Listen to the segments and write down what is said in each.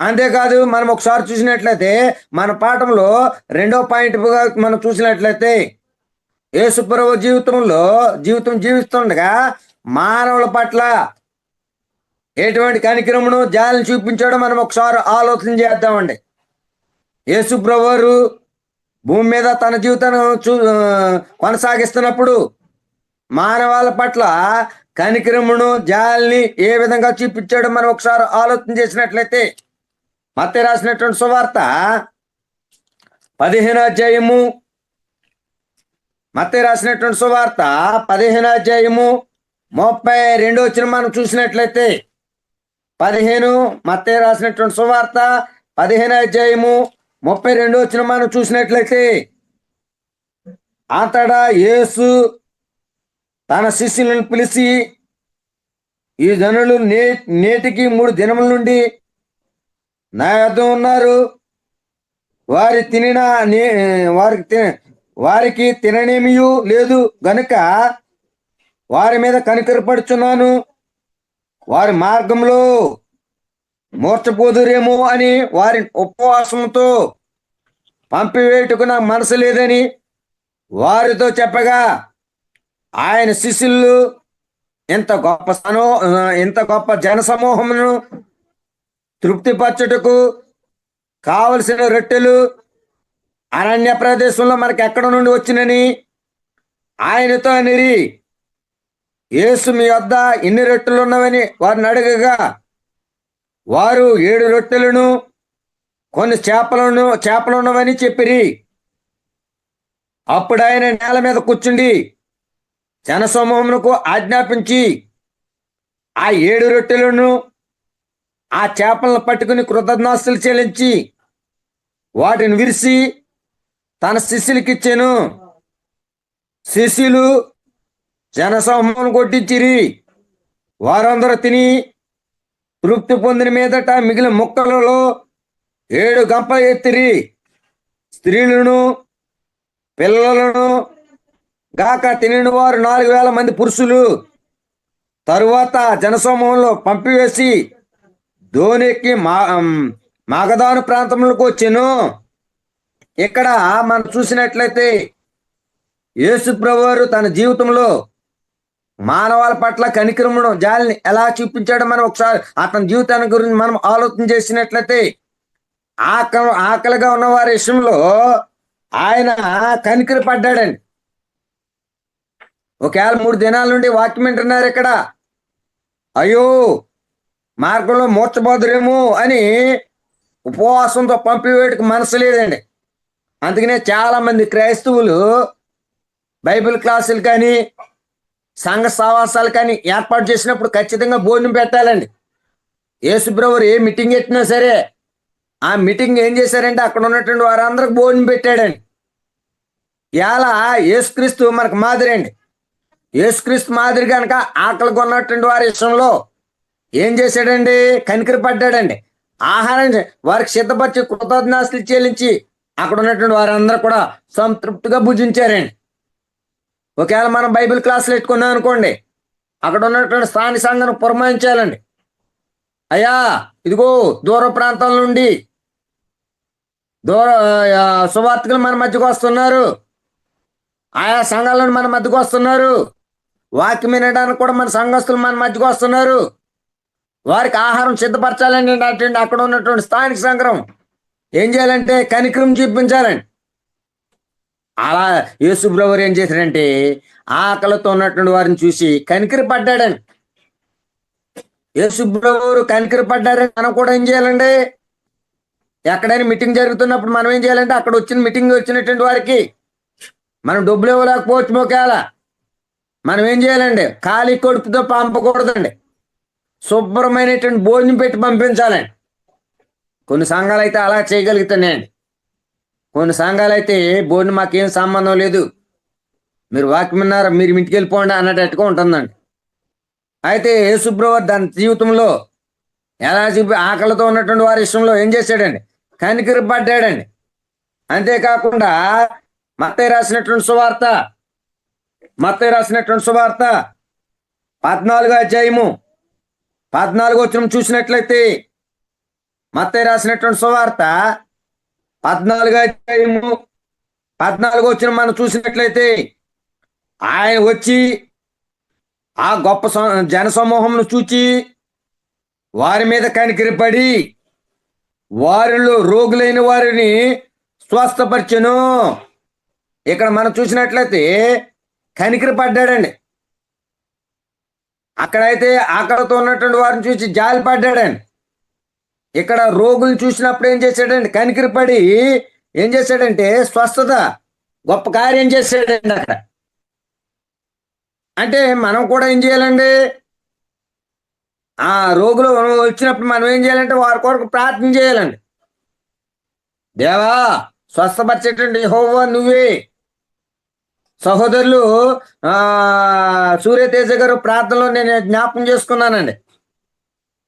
అంతేకాదు మనం ఒకసారి చూసినట్లయితే మన పాఠంలో రెండో పాయింట్ మనం చూసినట్లయితే యేసుప్రభు జీవితంలో జీవితం జీవిస్తుండగా మానవుల పట్ల ఎటువంటి కనికరమును జాలిని చూపించాడో మనం ఒకసారి ఆలోచన చేద్దామండి. యేసుప్రభు వారు భూమి మీద తన జీవితాన్ని చూ కొనసాగిస్తున్నప్పుడు మానవాళ్ళ పట్ల కనికరమును జాలిని ఏ విధంగా చూపించాడో మనం ఒకసారి ఆలోచన చేసినట్లయితే మత్తే రాసినటువంటి సువార్త పదిహేను అధ్యాయము. మత్తే రాసినటువంటి సువార్త పదిహేను అధ్యాయము ముప్పై రెండు వచ్చిన మనం చూసినట్లయితే పదిహేను మత్తే రాసినటువంటి సువార్త పదిహేను అధ్యాయము ముప్పై రెండు వచ్చిన మనం చూసినట్లయితే అతడ యేసు తన శిష్యులను పిలిచి ఈ జనులు నే నేటికి మూడు దినముల నుండి నా యొద్ద ఉన్నారు వారి తినిన నే వారికి తిన వారికి తిననేమియు లేదు గనుక వారి మీద కనికరపడుచున్నాను. వారి మార్గంలో మూర్చపోదురేమో అని వారి ఉపవాసంతో పంపివేటుకు నాకు మనసు లేదని వారితో చెప్పగా ఆయన శిష్యులు ఇంత గొప్ప స్థానం ఇంత గొప్ప జనసమూహమును తృప్తిపరచుటకు కావలసిన రొట్టెలు అరణ్య ప్రదేశంలో మనకి ఎక్కడ నుండి వచ్చినని ఆయనతో నిరి. యేసు మీ వద్ద ఎన్ని రొట్టెలు ఉన్నవని వారిని అడగగా వారు ఏడు రొట్టెలను కొన్ని చేపలను చేపలు ఉన్నవని చెప్పిరి. అప్పుడు ఆయన నేల మీద కూర్చుండి జనసమూహమునకు ఆజ్ఞాపించి ఆ ఏడు రొట్టెలను ఆ చేపలను పట్టుకుని కృతజ్ఞాస్తులు చెల్లించి వాటిని విరిసి తన శిష్యులకి ఇచ్చాను శిష్యులు జనసమూహం కొట్టించిరి. వారందరూ తిని తృప్తి పొందిన మీదట మిగిలిన ముక్కలలో ఏడు గంప ఎత్తిరి. స్త్రీలను పిల్లలను గాక తినిన వారు నాలుగు వేల మంది పురుషులు. తరువాత జనసమూహంలో పంపివేసి ధోనికి మా మాగదాను ప్రాంతంలోకి వచ్చాను. ఇక్కడ మనం చూసినట్లయితే యేసు ప్రభువారు తన జీవితంలో మానవాల పట్ల కనికరమును జాలిని ఎలా చూపించాడో మనం ఒకసారి అతని జీవితాన్ని గురించి మనం ఆలోచన చేసినట్లయితే ఆకలి ఆకలిగా ఉన్న వారి విషయంలో ఆయన కనికర పడ్డాడండి ఒకవేళ మూడు దినాల నుండి వాక్యం వింటున్నారు ఇక్కడ. అయ్యో మార్గంలో మూర్చబోదురేమో అని ఉపవాసంతో పంపివేటికి మనసు లేదండి. అందుకనే చాలామంది క్రైస్తవులు బైబిల్ క్లాసులు కానీ సంఘ సావాసాలు కానీ ఏర్పాటు చేసినప్పుడు ఖచ్చితంగా భోజనం పెట్టాలండి. యేసుబ్రవరు ఏ మీటింగ్ పెట్టినా సరే ఆ మీటింగ్ ఏం చేశారంటే అక్కడ ఉన్నటువంటి వారందరికి భోజనం పెట్టాడండి. ఇలా యేసుక్రీస్తు మనకు మాదిరి అండి. యేసుక్రీస్తు మాదిరి కనుక ఆకలి కొన్నటువంటి వారి విషయంలో ఏం చేశాడండి? కనికరి పడ్డాడండి. ఆహారం వారికి సిద్ధపరిచి కృతజ్ఞాస్తులు చెల్లించి అక్కడ ఉన్నటువంటి వారందరూ కూడా సంతృప్తిగా భుజించారండి. ఒకవేళ మనం బైబిల్ క్లాసులు పెట్టుకున్నాం అనుకోండి అక్కడ ఉన్నటువంటి స్థానిక సంఘాన్ని పురమాయించాలండి. అయ్యా ఇదిగో దూర ప్రాంతాల నుండి దూర సువార్తకులు మన మధ్యకు వస్తున్నారు. ఆయా సంఘాలను మన మధ్యకు వస్తున్నారు. వాక్యం వినడానికి కూడా మన సంఘస్థులు మన మధ్యకు వస్తున్నారు. వారికి ఆహారం సిద్ధపరచాలని అటువంటి అక్కడ ఉన్నటువంటి స్థానిక సంఘం ఏం చేయాలంటే కనికరం చూపించాలండి అలా యేసుబ్రవర్ ఏం చేశాడంటే ఆకలితో ఉన్నటువంటి వారిని చూసి కనికరి పడ్డాడని. యేసుబ్రవరు కనికరి పడ్డారని మనం కూడా ఏం చేయాలండి? ఎక్కడైనా మీటింగ్ జరుగుతున్నప్పుడు మనం ఏం చేయాలంటే అక్కడ వచ్చిన మీటింగ్ వచ్చినటువంటి వారికి మనం డబ్బులు ఇవ్వలేకపోవచ్చు మొకేలా మనం ఏం చేయాలండి? ఖాళీ కొడుపుతో పంపకూడదండి. శుభ్రమైనటువంటి భోజనం పెట్టి పంపించాలండి కొన్ని సంఘాలు అయితే అలా చేయగలుగుతున్నాయండి కొన్ని సంఘాలు అయితే భోజనం మాకేం సంబంధం లేదు. మీరు వాక్యం మీరు ఇంటికి వెళ్ళిపోండి అన్నట్టుగా ఉంటుందండి. అయితే యేసుబ్రవర్ దాని జీవితంలో ఎలా చూపి ఆకలితో ఉన్నటువంటి వారి విషయంలో ఏం చేశాడండి? కనికరి పడ్డాడండి. అంతేకాకుండా మత్తయ్య రాసినటువంటి సువార్త మత్తయ్య రాసినటువంటి సువార్త పద్నాలుగు అధ్యాయము పద్నాలుగో వచ్చిన చూసినట్లయితే మత్త రాసినటువంటి సువార్త పద్నాలుగు అధ్యాయము పద్నాలుగు వచ్చిన మనం చూసినట్లయితే ఆయన వచ్చి ఆ గొప్ప స- జన సమూహంను చూచి వారి మీద కనికరిపడి వారిలో రోగులైన వారిని స్వస్థపరిచను. ఇక్కడ మనం చూసినట్లయితే కనికరి పడ్డాడండి అక్కడైతే ఆకలితో ఉన్నటువంటి వారిని చూసి జాలి పడ్డాడండి. ఇక్కడ రోగులు చూసినప్పుడు ఏం చేశాడండి? కనికరి పడి ఏం చేశాడంటే స్వస్థత గొప్ప కార్యం చేశాడండి అక్కడ. అంటే మనం కూడా ఏం చేయాలండి? ఆ రోగులు వచ్చినప్పుడు మనం ఏం చేయాలంటే వారి కొరకు ప్రార్థన చేయాలండి. దేవా స్వస్థపరిచేటువంటి హోవా నువ్వే. సహోదరులు ఆ సూర్యతేజ గారు ప్రార్థనలో నేను జ్ఞాపకం చేసుకున్నానండి.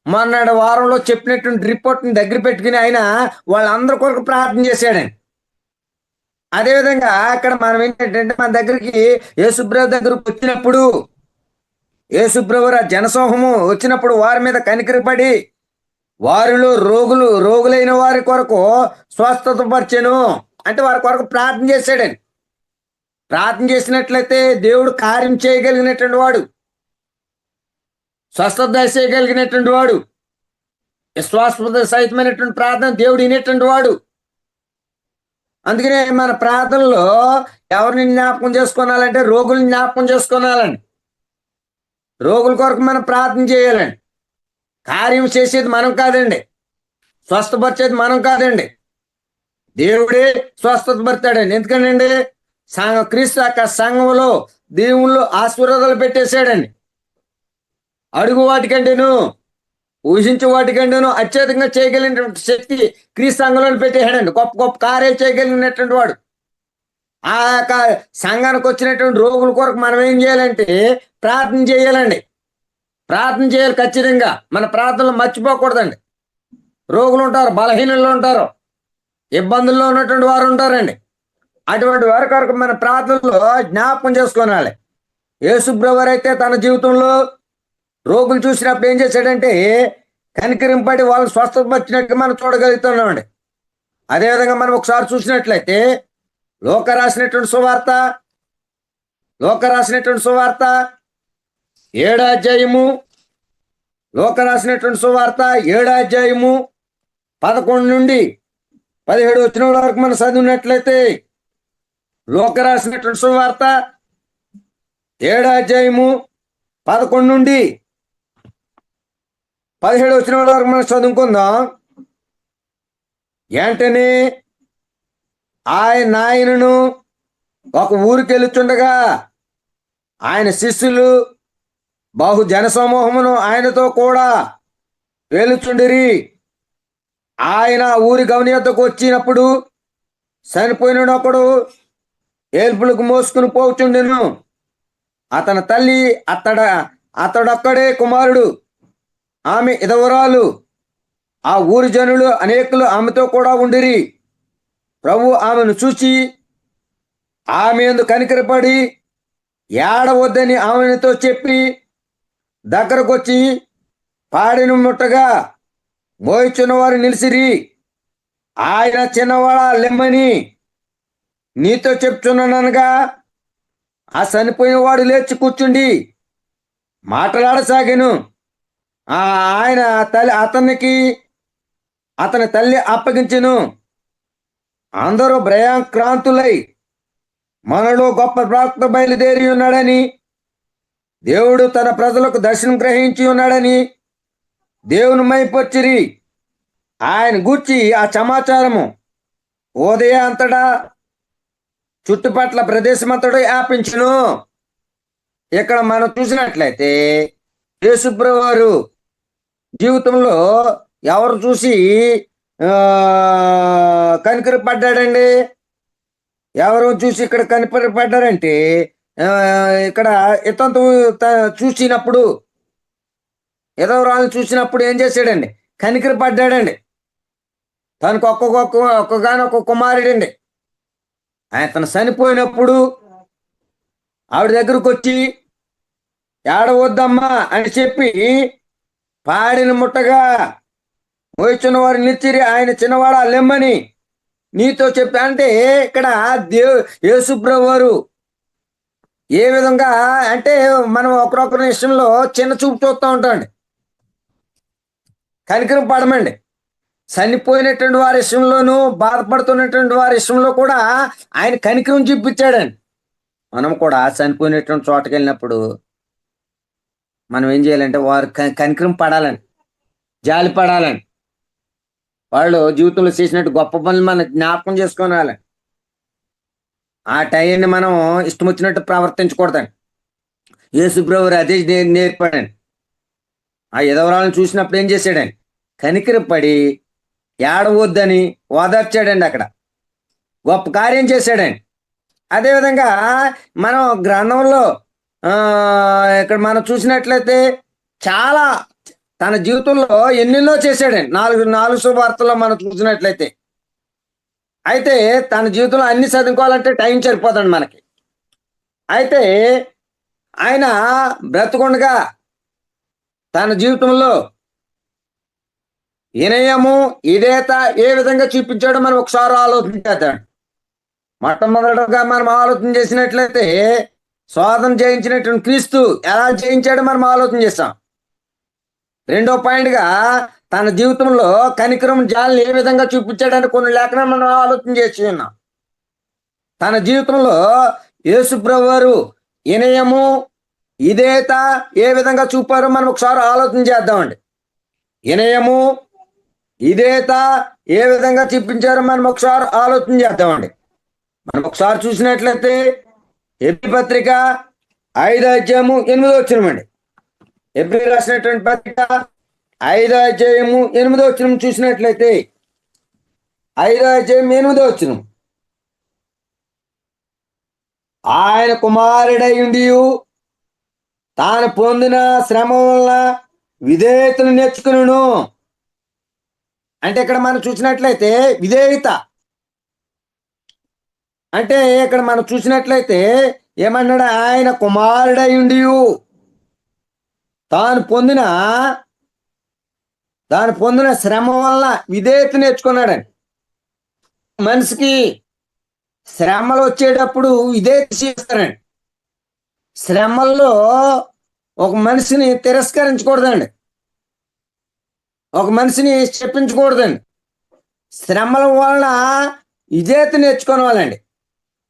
మొన్నటి వారంలో చెప్పినటువంటి రిపోర్ట్ని దగ్గర పెట్టుకుని ఆయన వాళ్ళందరి కొరకు ప్రార్థన చేశాడండి. అదేవిధంగా అక్కడ మనం ఏంటంటే మన దగ్గరికి యేసుప్రభు దగ్గరకు వచ్చినప్పుడు యేసుబ్రవర ఆ జనసమూహము వచ్చినప్పుడు వారి మీద కనికరపడి వారిలో రోగులు రోగులైన వారి కొరకు స్వస్థత పరిచెను అంటే వారి కొరకు ప్రార్థన చేశాడండి. ప్రార్థన చేసినట్లయితే దేవుడు కార్యం చేయగలిగినటువంటి వాడు. స్వస్థత చేయగలిగినటువంటి వాడు. విశ్వాస సహితమైనటువంటి ప్రార్థన దేవుడు వినేటువంటి వాడు. అందుకనే మన ప్రార్థనలో ఎవరిని జ్ఞాపకం చేసుకోనాలంటే రోగుల్ని జ్ఞాపకం చేసుకోనాలండి. రోగుల కొరకు మనం ప్రార్థన చేయాలండి. కార్యం చేసేది మనం కాదండి. స్వస్థపరిచేది మనం కాదండి. దేవుడే స్వస్థత పడతాడండి ఎందుకంటే సంఘ క్రీస్తు యొక్క సంఘంలో దేవుళ్ళు ఆశీర్వాదాలు పెట్టేశాడండి. అడుగు వాటికంటేను ఊహించే వాటికంటేను అత్యధికంగా చేయగలిగినటువంటి శక్తి క్రీస్తు సంఘంలో పెట్టేశాడండి. గొప్ప గొప్ప కార్యాలు చేయగలిగినటువంటి వాడు. ఆ యొక్క సంఘానికి వచ్చినటువంటి రోగుల కొరకు మనం ఏం చేయాలంటే ప్రార్థన చేయాలండి. ప్రార్థన చేయాలి ఖచ్చితంగా. మన ప్రార్థనలు మర్చిపోకూడదండి. రోగులు ఉంటారు బలహీనులు ఉంటారు. ఇబ్బందుల్లో ఉన్నటువంటి వారు ఉంటారండి. అటువంటి వారి కొరకు మన ప్రార్థనలో జ్ఞాపకం చేసుకోనాలి. యేసుబ్రవర్ అయితే తన జీవితంలో రోగులు చూసినప్పుడు ఏం చేశాడంటే కనికరింపడి వాళ్ళు స్వస్థత వచ్చినట్టు మనం చూడగలుగుతున్నామండి. అదేవిధంగా మనం ఒకసారి చూసినట్లయితే లోక రాసినటువంటి సువార్త లోక రాసినటువంటి సువార్త ఏడాధ్యాయము లోక రాసినటువంటి సువార్త ఏడాధ్యాయము పదకొండు నుండి పదిహేడు వచ్చిన వరకు మనం చదివినట్లయితే లోక రాసినటువంటి సువార్త ఏడాధ్యాయము పదకొండు నుండి పదిహేడు వచ్చిన వరకు మనం చదువుకుందాం. వెంటనే ఆయన నాయనను ఒక ఊరికి వెళుచుండగా ఆయన శిష్యులు బహు జనసమూహమును ఆయనతో కూడా వెలుచుండిరి ఆయన ఊరి గమని వద్దకు వచ్చినప్పుడు చనిపోయిన ఒకడు ఏల్పులకు మోసుకుని పోచుండెను. అతని తల్లి అతడ అతడొక్కడే కుమారుడు. ఆమె ఇదవరాలు. ఆ ఊరి జనులు అనేకులు ఆమెతో కూడా ఉండిరి. ప్రభు ఆమెను చూచి ఆమె ఎందు కనికరపడి ఏడవద్దని ఆమెతో చెప్పి దగ్గరకొచ్చి పాడిన ముట్టగా మోయిచున్న వారు నిలిసిరి. ఆయన చిన్నవాడ లెమ్మని నీతో చెప్తున్నాననగా ఆ చనిపోయిన వాడు లేచి కూర్చుండి మాట్లాడసాగాను. ఆ ఆయన తల్లి అతనికి అతని తల్లి అప్పగించెను. అందరూ భయాంక్రాంతులై మనలో గొప్ప ప్రాప్త బయలుదేరి ఉన్నాడని దేవుడు తన ప్రజలకు దర్శనం గ్రహించి ఉన్నాడని దేవుని మైపొచ్చిరి ఆయన గూర్చి ఆ సమాచారము ఉదయ అంతటా చుట్టుపట్ల ప్రదేశమంతటా వ్యాపించును. ఇక్కడ మనం చూసినట్లయితే యేసుప్రభు వారు జీవితంలో ఎవరు చూసి కనికరి పడ్డాడండి? ఎవరు చూసి ఇక్కడ కనిపరి పడ్డారంటే ఇక్కడ ఇతంతు చూసినప్పుడు ఏదో రాళ్ళు చూసినప్పుడు ఏం చేశాడండి? కనికరి పడ్డాడండి. తనకు ఒక్కొక్క ఒక్కగానొక్క కుమారుడండి. ఆయన తను చనిపోయినప్పుడు ఆవిడ దగ్గరకు వచ్చి ఏడవద్దమ్మా అని చెప్పి పాడిన ముట్టగా మోయిచున్న వారు నిచ్చిరి ఆయన చిన్నవాడ లెమ్మని నీతో చెప్పి అంటే ఇక్కడ దేవ్ యేసుప్రభు ఏ విధంగా అంటే మనం ఒకరొకరి విషయంలో చిన్న చూపు చూస్తూ ఉంటామండి. కనికరం పడమండి. చనిపోయినటువంటి వారి విషయంలోనూ బాధపడుతున్నటువంటి వారి విషయంలో కూడా ఆయన కనికరం చూపించాడని. మనం కూడా చనిపోయినటువంటి చోటకి వెళ్ళినప్పుడు మనం ఏం చేయాలంటే వారు క- కనికరం పడాలని జాలి పడాలని. వాళ్ళు జీవితంలో చేసినట్టు గొప్ప పనులు మనం జ్ఞాపకం చేసుకోవాలి ఆ టైంని మనం ఇష్టం వచ్చినట్టు ప్రవర్తించకూడదండి యేసుప్రభు అదే నే- నేర్పాడండి ఆ ఎదవరాలను చూసినప్పుడు ఏం చేశాడండి కనికరపడి ఏడవద్దని ఓదార్చాడండి అక్కడ. గొప్ప కార్యం చేశాడండి. అదేవిధంగా మనం గ్రంథంలో ఇక్కడ మనం చూసినట్లయితే చాలా తన జీవితంలో ఎన్నెన్నో చేశాడండి. నాలుగు నాలుగు శుభార్తల్లో మనం చూసినట్లయితే. అయితే తన జీవితంలో అన్ని చదువుకోవాలంటే టైం సరిపోదండి మనకి. అయితే ఆయన బ్రతకుండగా తన జీవితంలో వినయము ఇదేత ఏ విధంగా చూపించాడో మనం ఒకసారి ఆలోచన చేద్దాం. మొట్టమొదటిగా మనం ఆలోచన చేసినట్లయితే స్వాదం జయించినటువంటి క్రీస్తు ఎలా జయించాడో మనం ఆలోచన చేస్తాం. రెండో పాయింట్గా తన జీవితంలో కనికరం జాలిని ఏ విధంగా చూపించాడని కొన్ని లేఖనాలు మనం ఆలోచన చేసి ఉన్నాం. తన జీవితంలో యేసుప్రభు ఇనయము వినయము ఇదేత ఏ విధంగా చూపారో మనం ఒకసారి ఆలోచన చేద్దామండి. వినయము ఇదేత ఏ విధంగా చూపించారో మనం ఒకసారి ఆలోచన చేద్దామండి. మనం ఒకసారి చూసినట్లయితే ఎపి పత్రిక ఐదో అధ్యాయము ఎనిమిదో వచ్చినమండి ఎబ్రి రాసినటువంటి పత్రిక ఐదో అధ్యాయము ఎనిమిదో వచ్చిన చూసినట్లయితే ఐదో అధ్యాయం ఎనిమిదో వచ్చిన ఆయన కుమారుడై తాను పొందిన శ్రమ వలన విధేయతను నేర్చుకును అంటే ఇక్కడ మనం చూసినట్లయితే విధేయత. అంటే ఇక్కడ మనం చూసినట్లయితే ఏమన్నాడు? ఆయన కుమారుడై ఉండి తాను పొందిన తాను పొందిన శ్రమ వల్ల విధేయత నేర్చుకున్నాడని మనిషికి శ్రమలు వచ్చేటప్పుడు విధేయత చేస్తారండి. శ్రమల్లో ఒక మనిషిని తిరస్కరించకూడదండి. ఒక మనిషిని చెప్పించకూడదండి. శ్రమల వలన విధేయత నేర్చుకోవాలండి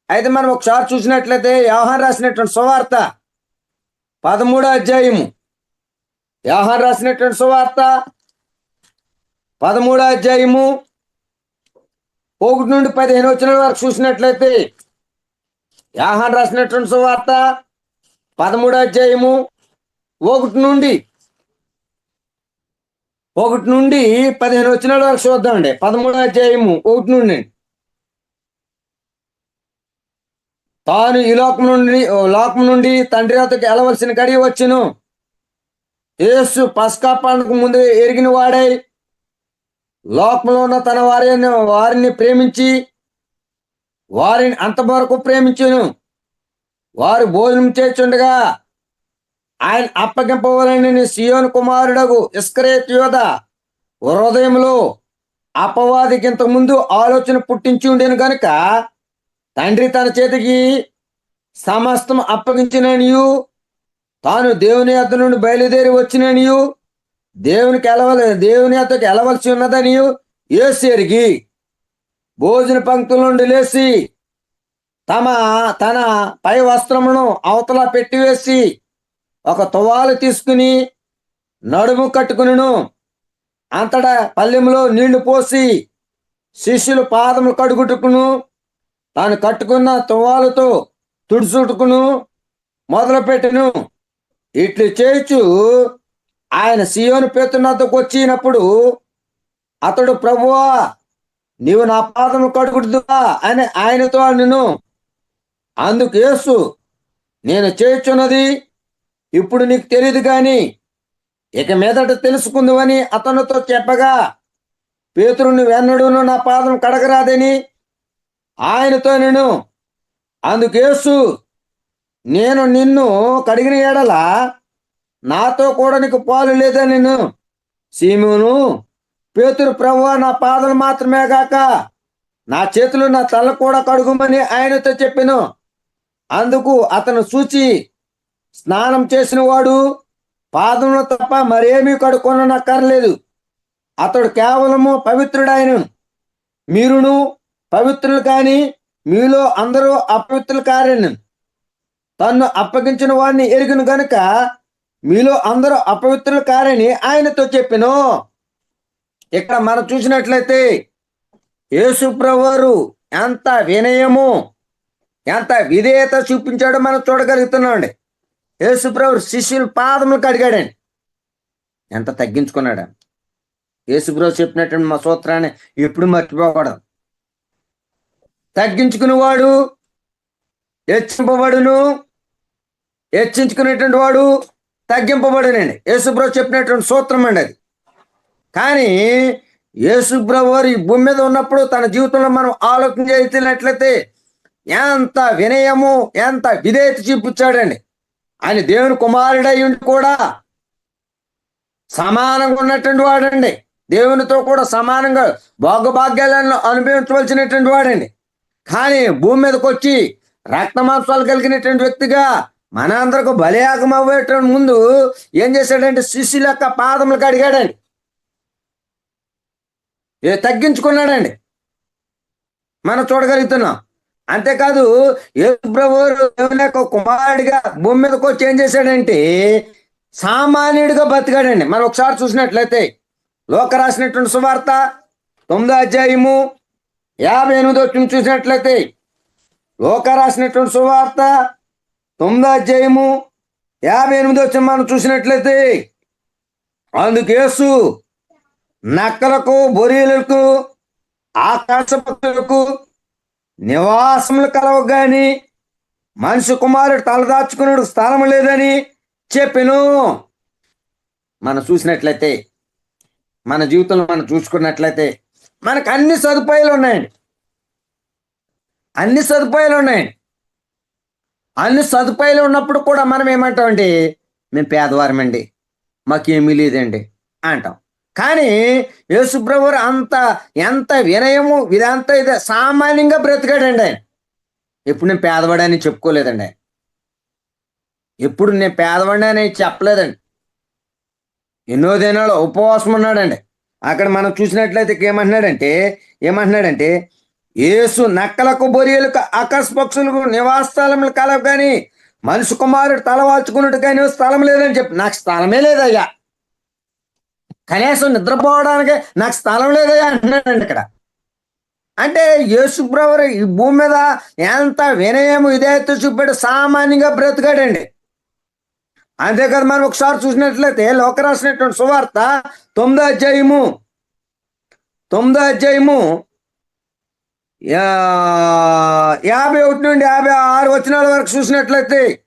అయితే మనం ఒకసారి చూసినట్లయితే వ్యవహారం రాసినటువంటి సువార్త పదమూడో అధ్యాయము. వ్యవహారం రాసినటువంటి సువార్త పదమూడో అధ్యాయము ఒకటి నుండి పదిహేను వచ్చిన వరకు చూసినట్లయితే వ్యవహారం రాసినటువంటి సువార్త పదమూడో అధ్యాయము ఒకటి నుండి ఒకటి నుండి పదిహేను వచ్చిన వరకు చూద్దామండి. పదమూడో అధ్యాయము ఒకటి నుండి. తాను ఈ లోకం నుండి లోకం నుండి తండ్రి వద్దకు వెళ్ళవలసిన కడిగి వచ్చును. యేసు పస్కా పండుగ ముందు ఎరిగిన వాడై లోకంలో ఉన్న తన వారిని వారిని ప్రేమించి వారిని అంతవరకు ప్రేమించును. వారు భోజనం చేస్తుండగా ఆయన అప్పగింపవలని సియోను కుమారుడగు ఇస్కరేత్ యోధ హృదయంలో అపవాదికి ఇంతకు ముందు ఆలోచన పుట్టించి ఉండేను గనుక తండ్రి తన చేతికి సమస్తం అప్పగించిననియు తాను దేవుని యొద్ద నుండి బయలుదేరి వచ్చిననియు దేవునికి ఎలవల దేవుని యొద్దకు ఎలవలసి ఉన్నదనియు ఏసేరికి భోజన పంక్తుల నుండి లేచి తమ తన పై వస్త్రమును అవతల పెట్టివేసి ఒక తువాలు తీసుకుని నడుము కట్టుకును అంతటా పల్లెములో నీళ్ళు పోసి శిష్యులు పాదములు కడుగుటుకును. తాను కట్టుకున్న తువాలుతో తుడుచుటుకును మొదలుపెట్టును. ఇట్లు చేయుచు ఆయన సియోను పేతున్నద్దకు వచ్చినప్పుడు అతడు ప్రభువా నీవు నా పాదము కడుగుడుదువా అని ఆయనతో నిన్ను అందుకు వేసు నేను చేయుచున్నది ఇప్పుడు నీకు తెలియదు కానీ ఇక మీదట తెలుసుకుందువని అతనితో చెప్పగా పేతురుని వెన్నడును నా పాదం కడగరాదని ఆయనతో నేను అందుకేసు నేను నిన్ను కడిగిన ఎడల నాతో కూడా నీకు పాలు లేదా నేను సీమును పేతురు ప్రభు నా పాదలు మాత్రమే గాక నా చేతులు నా తల కూడా కడుగుమని ఆయనతో చెప్పాను. అందుకు అతను సూచి స్నానం చేసిన వాడు పాదములు తప్ప మరేమీ కడుక్కొనక్కర్లేదు అతడు కేవలము పవిత్రుడాయన మీరును పవిత్రులు కాని మీలో అందరూ అపవిత్రులు కారని. తన్ను అప్పగించిన వాడిని ఎరిగిన గనుక మీలో అందరూ అపవిత్రులు కారని ఆయనతో చెప్పిను. ఇక్కడ మనం చూసినట్లయితే యేసుప్రవారు ఎంత వినయము ఎంత విధేయత చూపించాడో మనం చూడగలుగుతున్నామండి. యేసుప్రభు శిష్యుల పాదములు అడిగాడండి. ఎంత తగ్గించుకున్నాడు? యేసుప్రభు చెప్పినటువంటి మా సూత్రాన్ని ఎప్పుడు మర్చిపోకూడదు. తగ్గించుకునేవాడు హెచ్చింపబడును హెచ్చించుకునేటువంటి వాడు తగ్గింపబడునండి. యేసుప్రభు చెప్పినటువంటి సూత్రం అండి అది. కానీ యేసుప్రభు వారు ఈ భూమి మీద ఉన్నప్పుడు తన జీవితంలో మనం ఆలోచన చేసినట్లయితే ఎంత వినయము ఎంత విధేయత చూపించాడండి. ఆయన దేవుని కుమారుడై ఉండి కూడా సమానంగా ఉన్నటువంటి వాడండి. దేవునితో కూడా సమానంగా భోగభాగ్యాలను అనుభవించవలసినటువంటి వాడండి. కానీ భూమి మీదకి వచ్చి రక్తమాంసాలు కలిగినటువంటి వ్యక్తిగా మన అందరికి బలియాగం అవ్వేటువంటి ముందు ఏం చేశాడంటే శిష్యుల యొక్క పాదములకు అడిగాడండి. ఏ తగ్గించుకున్నాడండి. మనం చూడగలుగుతున్నాం. అంతేకాదు యేసుప్రభు దేవుని యొక్క కుమారుడిగా భూమి మీదకి వచ్చి ఏం చేశాడంటే సామాన్యుడిగా బతికాడండి. మనం ఒకసారి చూసినట్లయితే లోక రాసినటువంటి సువార్త తొమ్మిదో అధ్యాయము యాభై ఎనిమిదో చూసినట్లయితే లోక రాసినటువంటి సువార్త తొమ్మిదో అధ్యాయము యాభై ఎనిమిదో మనం చూసినట్లయితే అందుకేసు నక్కలకు బొరీలకు ఆకాశ పక్షులకు నివాసములు కలవగాని మనిషి కుమారుడు తలదాచుకున్నాడు స్థానం లేదని చెప్పెను. మనం చూసినట్లయితే మన జీవితంలో మనం చూసుకున్నట్లయితే మనకు అన్ని సదుపాయాలు ఉన్నాయండి. అన్ని సదుపాయాలు ఉన్నాయండి. అన్ని సదుపాయాలు ఉన్నప్పుడు కూడా మనం ఏమంటామండి? మేము పేదవారమండి. మాకేమీ లేదండి. అంటాం. కానీ యేసుప్రభు అంత ఎంత వినయము ఇదంతా ఇది సామాన్యంగా బ్రతికాడండి ఆయన. ఎప్పుడు నేను పేదవాడని చెప్పుకోలేదండి ఆయన. ఎప్పుడు నేను పేదవాడిని చెప్పలేదండి. ఎన్నో దినాలు ఉపవాసం ఉన్నాడండి. అక్కడ మనం చూసినట్లయితే ఏమంటున్నాడంటే ఏమంటున్నాడంటే ఏసు నక్కలకు బొరియలకు ఆకాశ పక్షులకు నివాస స్థలములు కలవు కానీ మనిషి కుమారుడు తల వాల్చుకున్నట్టు కానీ స్థలం లేదని చెప్పి నాకు స్థలమే లేదయ్యా. కనీసం నిద్రపోవడానికి నాకు స్థలం లేదయా అంటున్నాడండి ఇక్కడ. అంటే యేసుప్రవరు ఈ భూమి మీద ఎంత వినయము ఇదైతే చూపాడు సామాన్యంగా బ్రతికాడండి. అంతేకాదు మనం ఒకసారి చూసినట్లయితే లోక రాసినటువంటి సువార్త తొమ్మిదో అధ్యాయము. తొమ్మిదో అధ్యాయము. యా- యాభై ఒకటి నుండి యాభై ఆరు వచనాల వరకు చూసినట్లయితే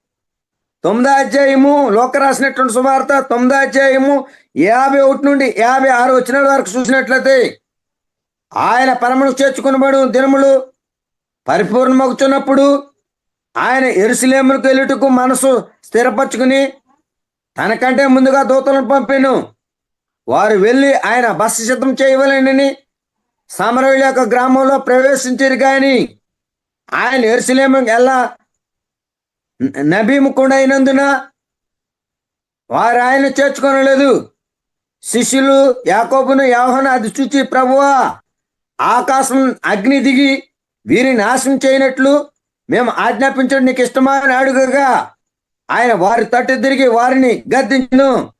తొమ్మిదో అధ్యాయము లోక రాసినటువంటి సువార్త తొమ్మిదో అధ్యాయము యాభై ఒకటి నుండి యాభై ఆరు వచ్చిన వరకు చూసినట్లయితే ఆయన పరమను చేర్చుకునబడు దినములు పరిపూర్ణమగుచున్నప్పుడు ఆయన ఎరుసలేములకు వెళ్ళుటకు మనసు స్థిరపరచుకుని తనకంటే ముందుగా దూతలను పంపాను. వారు వెళ్ళి ఆయన బస్సు సిద్ధం చేయవలేనని సమరయుల యొక్క గ్రామంలో ప్రవేశించారు కానీ ఆయన ఎరుసలేము ఎలా నభిముఖుడైనందున వారు ఆయన చేర్చుకొనలేదు. శిష్యులు యాకోబును యావహను అది చూచి ప్రభువా ఆకాశం అగ్ని దిగి వీరిని నాశనం చేయనట్లు మేము ఆజ్ఞాపించడం నీకు ఇష్టమా? అని అడుగగా ఆయన వారి తట్టు తిరిగి వారిని గద్దించును.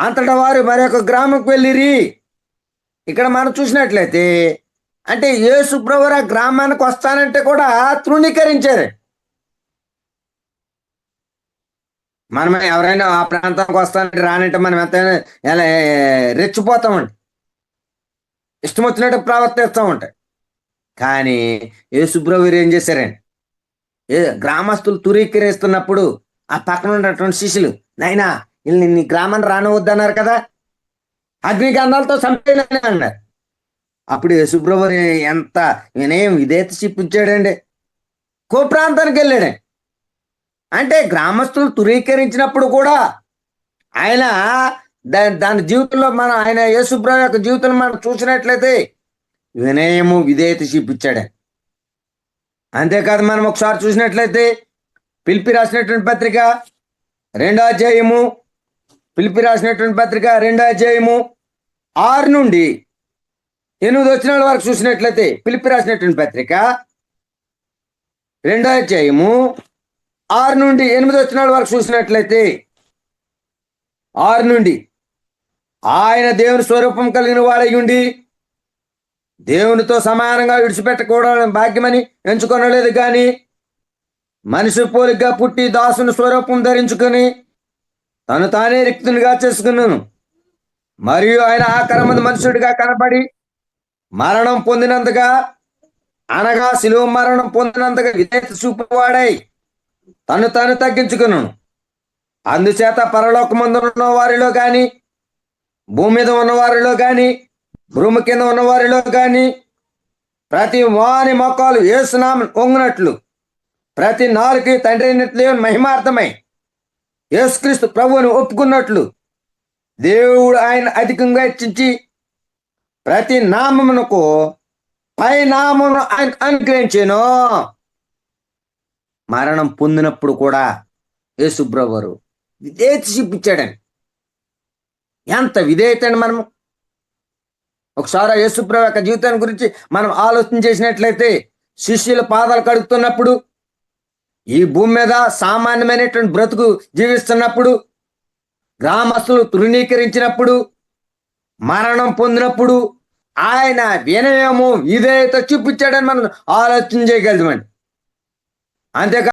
అంతటా వారు మరొక గ్రామంకి వెళ్ళిరి. ఇక్కడ మనం చూసినట్లయితే అంటే యేసు ప్రభు గ్రామానికి వస్తానంటే కూడా తృణీకరించారు. మనం ఎవరైనా ఆ ప్రాంతానికి వస్తానంటే రానంటే మనం ఎంతైనా ఎలా రెచ్చిపోతామండి. ఇష్టం వచ్చినట్టు ప్రవర్తిస్తూ ఉంటాయి. కానీ యేసుప్రభు ఏం చేశారండి? ఏ గ్రామస్తులు తురీకరిస్తున్నప్పుడు ఆ పక్కన ఉన్నటువంటి శిష్యులు నాయనా వీళ్ళని నీ గ్రామాన్ని రానవద్దన్నారు కదా. అగ్నిగంధాలతో చంపేయాలని అన్నారు. అప్పుడు యేసుప్రభు ఎంత వినయం విధేత చూపించాడండి? కో ప్రాంతానికి వెళ్ళాడు అంటే గ్రామస్తులు తురీకరించినప్పుడు కూడా ఆయన దాని దాని జీవితంలో మనం ఆయన యేసుప్రభు యొక్క జీవితంలో మనం చూసినట్లయితే వినయము విధేయత చూపించాడు. అంతేకాదు మనం ఒకసారి చూసినట్లయితే పిలిపి రాసినటువంటి పత్రిక రెండో అధ్యాయము పిలిపి రాసినటువంటి పత్రిక రెండో అధ్యాయము ఆరు నుండి ఎనిమిది వచ్చిన వరకు చూసినట్లయితే పిలిపి రాసినటువంటి పత్రిక రెండో అధ్యాయము ఆరు నుండి ఎనిమిది వచ్చిన వరకు చూసినట్లయితే ఆరు నుండి ఆయన దేవుని స్వరూపం కలిగిన వాడై ఉండి దేవునితో సమానంగా విడిచిపెట్టకూడని భాగ్యమని ఎంచుకొనలేదు కానీ మనిషి పోలిగ్గా పుట్టి దాసుని స్వరూపం ధరించుకొని తను తానే రిక్తునిగా చేసుకున్నాను. మరియు ఆయన ఆకరమంది మనుషుడిగా కనబడి మరణం పొందినంతగా అనగా శిలువ మరణం పొందినంతగా విధేత చూపువాడై తను తాను తగ్గించుకును. అందుచేత పరలోకమందు ఉన్న వారిలో గాని భూమి మీద ఉన్న వారిలో గాని భూమి కింద ఉన్న వారిలో గాని ప్రతి వాని మొక్కలు ఏసునామ ఒంగినట్లు ప్రతి నాలుగు తండ్రి అయినట్లు మహిమార్థమై యేసుక్రీస్తు ప్రభువుని ఒప్పుకున్నట్లు దేవుడు ఆయన అధికంగా హెచ్చించి ప్రతి నామమునకు పై నామమును ఆయన అనుగ్రహించాను. మరణం పొందినప్పుడు కూడా యేసుబ్రవరు విధేయత చూపించాడని ఎంత విధేయత అండి మనము? ఒకసారి యేసుబ్రవ యేసుప్రభు యొక్క జీవితాన్ని గురించి మనం ఆలోచన చేసినట్లయితే శిష్యుల పాదాలు కడుగుతున్నప్పుడు ఈ భూమి మీద సామాన్యమైనటువంటి బ్రతుకు జీవిస్తున్నప్పుడు గ్రామస్తులు తృణీకరించినప్పుడు మరణం పొందినప్పుడు ఆయన వినయము విధేయత చూపించాడని మనం ఆలోచన చేయగలుగుతామండి. అంతేకా